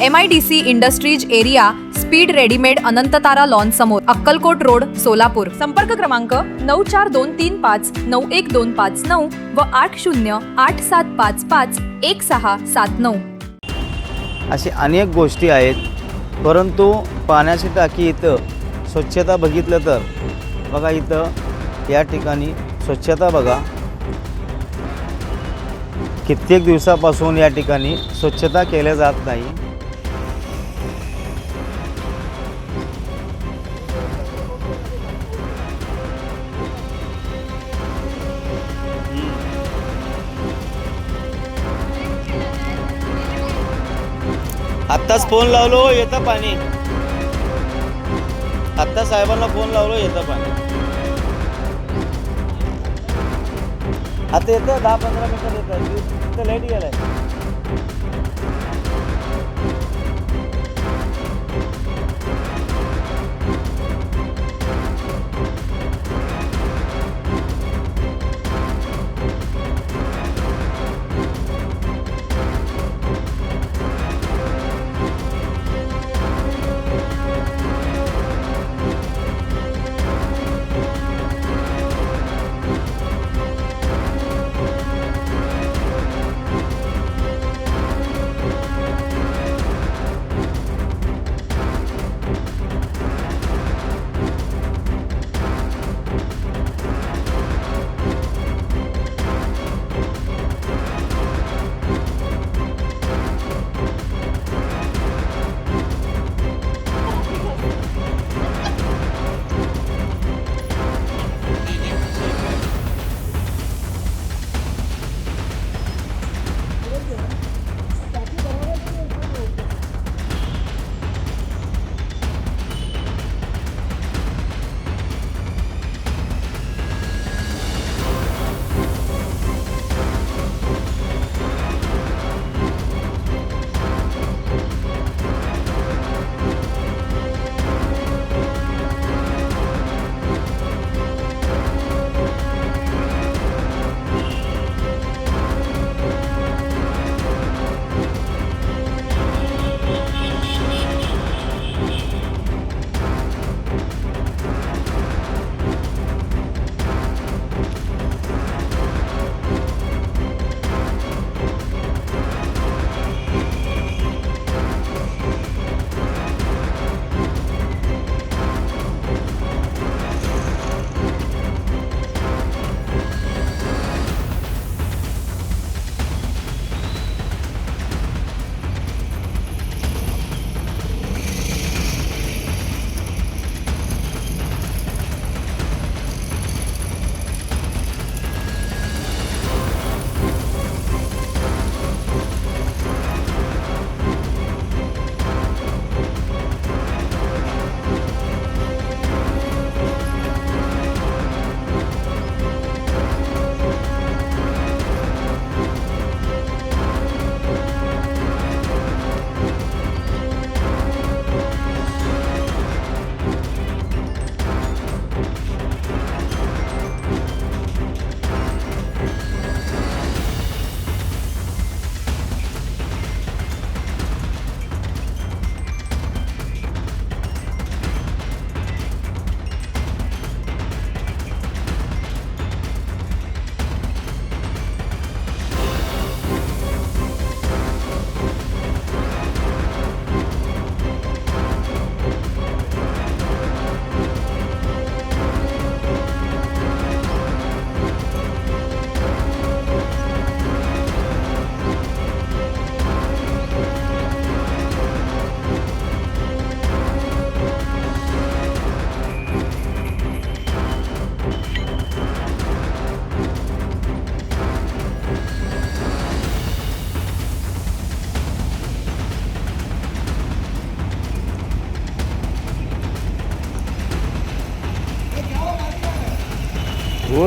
M I D C industries area speed readymade Anantatara lawn समोर Akkalkot road Solapur. संपर्क क्रमांक नऊ चार दोन तीन पाच नऊ एक दोन पाच नऊ व आठ शून्य आठ सात पाच पाच एक सहा सात नऊ. अशी अनेक गोष्टी आहेत परंतु पाण्याची टाकी इथं स्वच्छता बघितलं तर बघा इथं या ठिकाणी स्वच्छता बघा. कित्येक दिवसापासून या ठिकाणी स्वच्छता केल्या जात नाही. फोन लावलो येतं पाणी. आत्ता साहेबांना फोन लावलो येतं पाणी. आता येतं दहा पंधरा मिनिटात येतं तिथं लाइट गेलाय.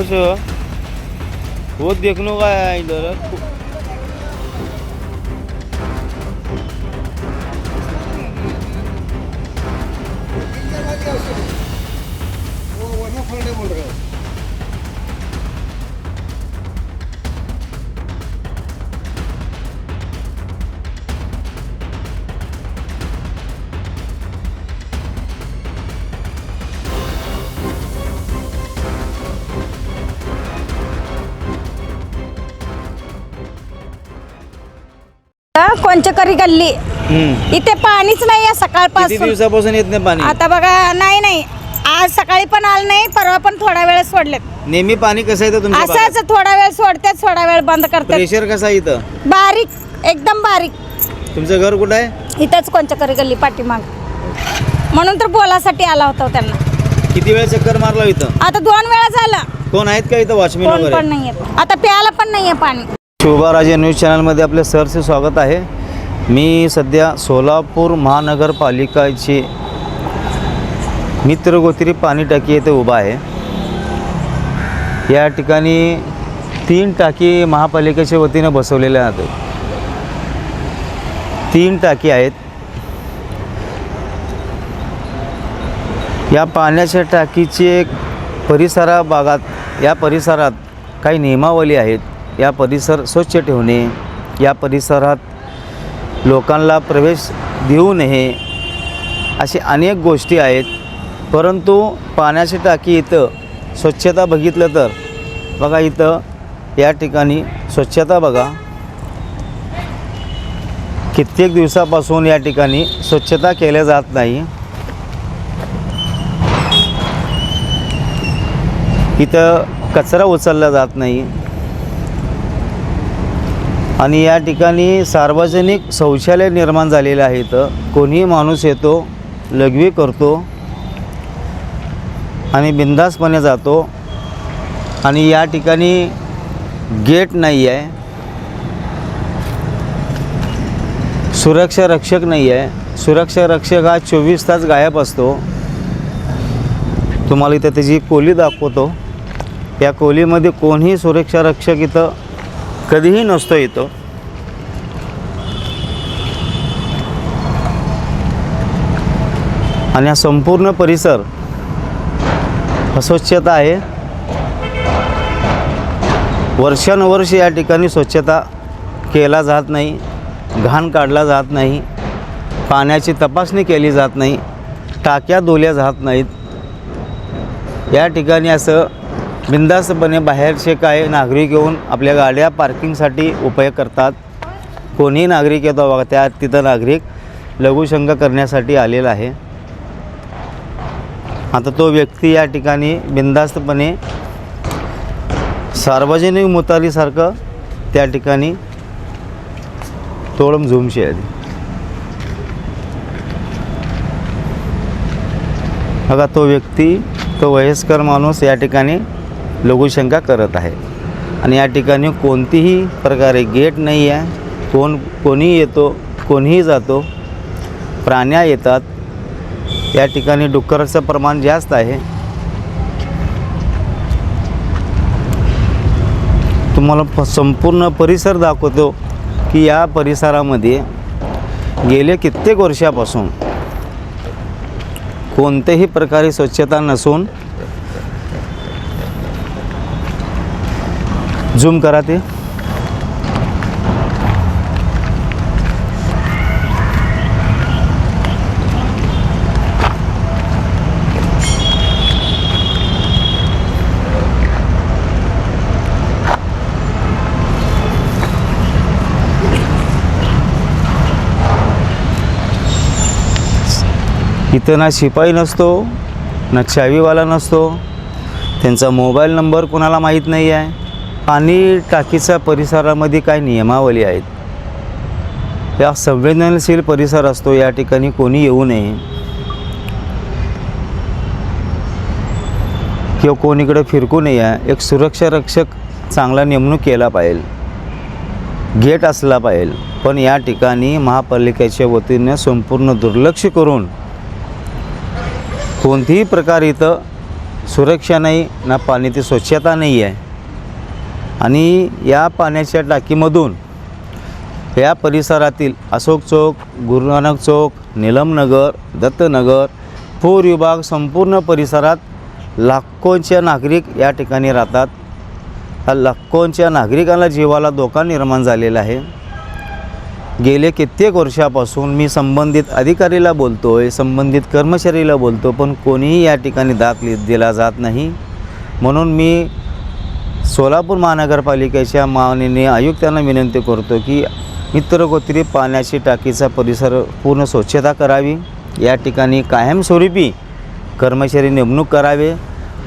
છો वो देखने का है इधर वो वन फोल्ड बोल रहा है कोणचकरी गल्ली. हम्म. इथे पाणीच नाही आहे किती सकाळपासून दिवसापासून येत नाही पाणी? आता बघा नाही नाही. आज सकाळी पण आलं नाही परवा पण थोडा वेळ सोडलेत. नेहमी पाणी कसं येतं तुमच्या भागात? असंच थोडा वेळ सोडतात थोडा वेळ बंद करतात. प्रेशर कसं आहे इथं? बारीक एकदम बारीक. तुमचं घर कुठं आहे? इथंच कोणचकरी गल्ली पाठीमाग. म्हणून तर बोलासाठी आला होता त्यांना. किती वेळ चक्कर मारला इथं? आता दोन वेळा झालं. कोण आहेत का इथं वॉचमॅन कोण वगैरे? पण नाहीये आता प्यायला पण नाहीये पाणी. शोभाराजे न्यूज चॅनलमध्ये आपलं सरचे स्वागत आहे. मी सध्या सोलापूर महानगरपालिकाची मित्रगोत्री पाणी टाकी येथे उभा आहे. या ठिकाणी तीन टाकी महापालिकेच्या वतीनं बसवलेल्या आहेत. तीन टाकी आहेत. या पाण्याच्या टाकीची एक परिसरा भागात या परिसरात काही नियमावली आहेत. या परिसर स्वच्छ ठेवणे या परिसरात लोकांना प्रवेश देऊ नये अशी अनेक गोष्टी आहेत. परंतु पाण्याची टाकी इथं स्वच्छता बघितलं तर बघा इथं या ठिकाणी स्वच्छता बघा. कित्येक दिवसापासून या ठिकाणी स्वच्छता केल्या जात नाही. इथं कचरा उचलला जात नाही. आणि या ठिकाणी सार्वजनिक शौचालय निर्माण झालेलं आहे इथं. कोणीही माणूस येतो लघवी करतो आणि बिंदासपणे जातो. आणि या ठिकाणी गेट नाही आहे. सुरक्षा रक्षक नाही आहे. सुरक्षा रक्षक हा चोवीस तास गायब असतो. तुम्हाला इथं त्याची कोली दाखवतो. या कोलीमध्ये कोणीही सुरक्षा रक्षक इथं कधीही नसतो इथं आणि हा संपूर्ण परिसर अस्वच्छता आहे. वर्षानुवर्ष या ठिकाणी स्वच्छता केला जात नाही घाण काढला जात नाही पाण्याची तपासणी केली जात नाही टाक्या धुल्या जात नाहीत. या ठिकाणी असं बिंदास्तपणे बाहेरचे काय नागरिक येऊन आपल्या गाड्या पार्किंगसाठी उपयोग करतात. कोणीही नागरिक येतो बघा त्या तिथं नागरिक लघुशंका करण्यासाठी आलेला आहे. आता तो व्यक्ती या ठिकाणी बिंदास्तपणे सार्वजनिक मुतालीसारखं त्या ठिकाणी तोडम झुमशी आहे बघा तो व्यक्ती तो वयस्कर माणूस या ठिकाणी लघुशंका करत आहे. आणि या ठिकाणी कोणतीही प्रकारे गेट नाही आहे. कोण कोणीही येतो कोणीही जातो प्राण्या येतात. या ठिकाणी डुक्कराचं प्रमाण जास्त आहे. तुम्हाला प- संपूर्ण परिसर दाखवतो की या परिसरामध्ये गेले कित्येक वर्षापासून कोणत्याही प्रकारे स्वच्छता नसून झूम करा ते. इथं ना शिपाई नसतो ना चावीवाला नसतो. त्यांचा मोबाईल नंबर कोणाला माहीत नाही आहे पाणी टाकीच्या परिसरामध्ये काय नियमावली आहेत. या संवेदनशील परिसर असतो या ठिकाणी कोणी येऊ नये. किंवा कोणीकडे फिरकू नये एक सुरक्षा रक्षक चांगला नेमणूक केला पाहिजे. गेट असला पाहिजे पण या ठिकाणी महापालिकेच्या वतीने संपूर्ण दुर्लक्ष करून कोणतीही प्रकार इथं सुरक्षा नाही ना पाणी ती स्वच्छता नाही आहे आणि या पाण्याच्या टाकीमधून या परिसरातील अशोक चौक गुरुनानक चौक निलमनगर दत्तनगर पूर विभाग संपूर्ण परिसरात लाखोंच्या नागरिक या ठिकाणी राहतात. हा लाखोंच्या नागरिकांना जीवाला धोका निर्माण झालेला आहे. गेले कित्येक वर्षापासून मी संबंधित अधिकारीला बोलतो आहे संबंधित कर्मचारीला बोलतो पण कोणीही या ठिकाणी दाद लि- दिला जात नाही. म्हणून मी सोलापूर महानगरपालिकेच्या माननीय आयुक्तांना विनंती करतो की मित्रगोत्री पाण्याची टाकीचा परिसर पूर्ण स्वच्छता करावी. या ठिकाणी कायमस्वरूपी कर्मचारी नेमणूक करावे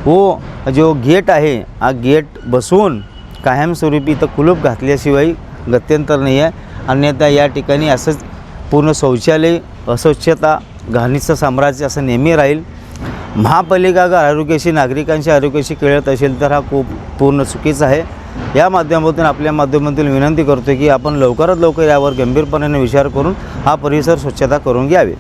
व जो गेट आहे हा गेट बसवून कायमस्वरूपी इथं कुलूप घातल्याशिवाय गत्यंतर नाही आहे. अन्यथा या ठिकाणी असंच पूर्ण शौचालय अस्वच्छता घाणीचं साम्राज्य असं नेहमी राहील. महापालिका जर आरोग्याशी नागरिकांशी आरोग्याशी खेळत असेल तर हा खूप पूर्ण चुकीचा आहे. या माध्यमातून आपल्या माध्यमातून विनंती करतो की आपण लवकरात लवकर यावर गंभीरपणाने विचार करून हा परिसर स्वच्छता करून घ्यावे.